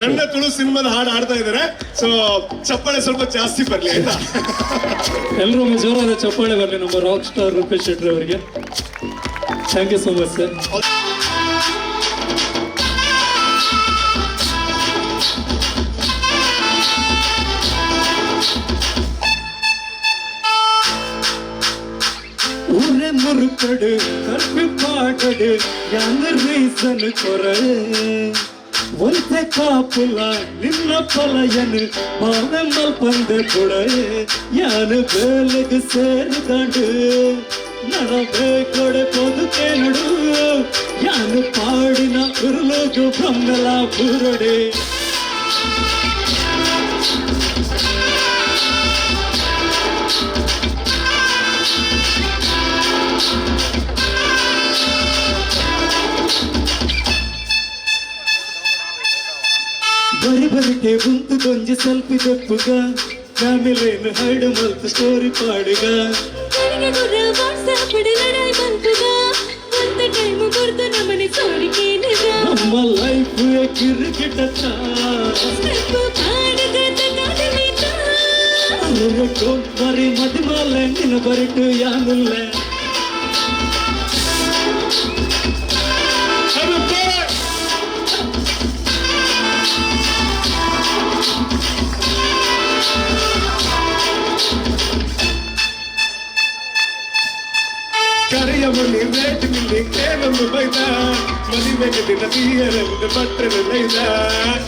ನನ್ನ ತುಳು ಸಿನಿಮಾದ ಹಾಡು ಆಡ್ತಾ ಇದಾರೆ ಸೊ ಚಪ್ಪಾಳೆ ಸ್ವಲ್ಪ ಜಾಸ್ತಿ ಬರ್ಲಿ ಆಯ್ತಾ ಎಲ್ಲರೂ ಒಮ್ಮೆ ಜೋರಾದ ಚಪ್ಪಾಳೆ ಬರಲಿ ನಮ್ಮ ರಾಕ್ ಸ್ಟಾರ್ ರೂಪೇಶ್ ಶೆಟ್ಟಿ ಅವರಿಗೆ thank you so much sir ஊரே முறுக்கடு கற்பு பாடடு யான ரீசன் குறை ಒಂತೆ ಕಾಪುಲ ನಿನ್ನ ಪಲಯನು ಮಾವೆಂಬಲ್ ಪಂದೆ ಕೊಡೆ ಯಾನು ಬೇಲಗ ಸೇರಿದಂಡು ನಡಬೇ ಕೊಡೆ ಪೊದುಕೆ ನಡು ಯಾನು ಪಾಡಿನ ಉರುಲೋಗು ಬ್ರಹ್ಮಲ ಬುರಡೆ ಬರಿ ಬರಿಕೆ ಉಂಟು ಕೊಂಚ ಸೆಲ್ಫಿ ತೆಪ್ಪುಗ ಫ್ಯಾಮಿಲಿಯನ್ನು ಹೈಡ್ ಮಲ್ತು ಸ್ಟೋರಿ ಪಾಡುಗ ನನಗೆ ಗುರ ವಾಟ್ಸಾಪ್ಡ್ ಲಡಾಯಿ ಬಂತುಗ ಒಂದು ಟೈಮ್ ಗುರ್ತು ನಮ್ಮನೆ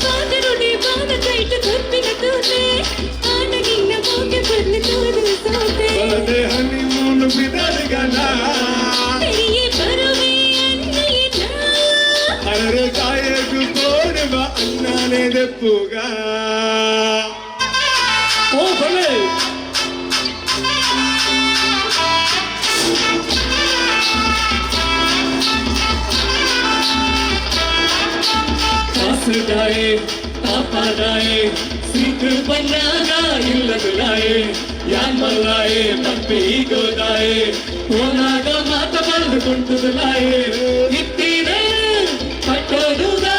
ಕಾದರುಡಿ ಬಾದ ಕೈಟ್ ಕಪ್ಪಿನ ತೋತೆ ಆನಗಿನ್ನ ಮೋಗೆ ಬರ್ಲಿ ತೋದು ಸೋತೆ ಬಲದೆ ಹನಿಮೂನು ಬಿದರ್ಗನ ತೆರಿಯೇ ಬರುವೆ ಅನ್ನಿನ ಅರೆ ಕಾಯಕು ಕೋಡುವ ಅನ್ನನೇ ದೆಪ್ಪುಗ ஆசுதாயே காப்பாதாயே சீக்கு பண்ணாதா இல்லகுதாயே யான் மல்லாயே தப்பி கோதாயே போனாக மாத்த மருந்து கொண்டுதுலாயே இத்தீரே பட்டோதுதா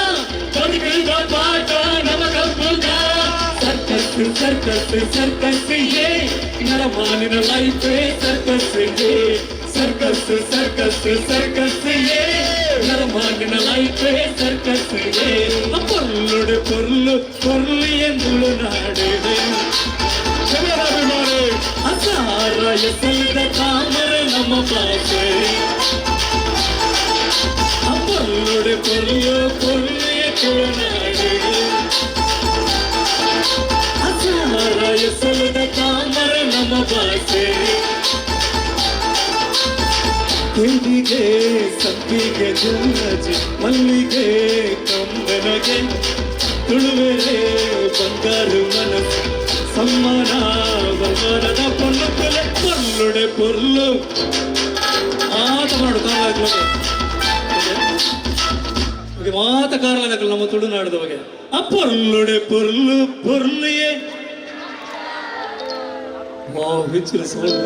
தொடுகிறதா பாட்டா நமக்கு புதா சர்க்கஸ் சர்க்கஸ் சர்க்கஸ் ஏ நரமானின லைஃபே சர்க்கஸ் ஏ சர்க்கஸ் சர்க்கஸ் சர்க்கஸ் ஏ தரமான வாய்ப்பே சர்க்கஸுடே பொருளோடு பொருள் பொருள் என் முழு நாடு அசாராய செல்த தாமரை நம்ம பார்த்து. ಸಪ್ಪಿಗೆ ಜಲಜಿ ಮಲ್ಲಿಗೆ ಕಂಬನಗೆ ತುಳುವೆರೆ ಬಂಗಾರು ಮನಸ್ಸು ಸಮ್ಮಾನ ಬಂಗಾರದ ಪೊಲ್ಲು ಕೊಲೆ ಪೊಲ್ಲುಡೆ ಪೊರ್ಲು ಆತ ಮಾಡು ಕಾಲಾಗ್ಲಗೆ ಮಾತ ಕಾರಲಾಗಲ್ಲ ನಮ್ಮ ತುಳುನಾಡದ ಬಗ್ಗೆ ಆ ಪೊರ್ಲುಡೆ ಪೊರ್ಲು ಪೊರ್ಲಿಯೇ வா விச்சிரு சொல்லு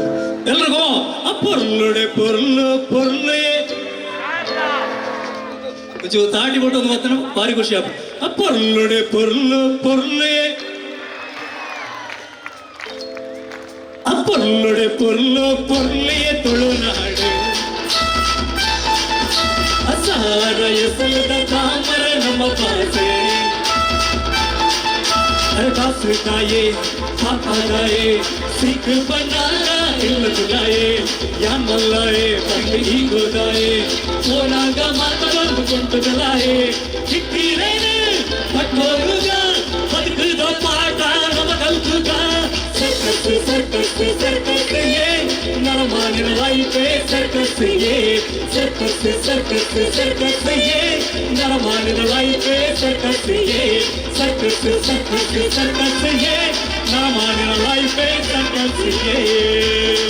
எல்லாருக்கும் அப்பொருளுடைய பொருள் பொருளே கொஞ்சம் தாண்டி போட்டு வந்து பார்த்தோம் பாரி குஷியா அப்பொருளுடைய பொருள் பொருளே அப்பொருளுடைய பொருள் பொருளையே தொழுநாடு அசாரைய செல்த தாமர நம்ம பாசே अरदास गाए हमाराए सिख बनारा हिल बुलाए या मल्लाए संग ही गोदाए मोरा गा माता बल कुंत जलाए चिट्टी रेने पठोरुगा बदक दो पाटा नम कल्पुगा सर्कस सर्कस सर्कस మన వైపే సర్కస్ ఏ సర్కస్ సర్కస్ సర్కస్ ఏ నరమాన వైపే సర్కస్ ఏ సర్కస్ సర్కస్ సర్కస్ ఏ నరమాన వైపే సర్కస్ ఏ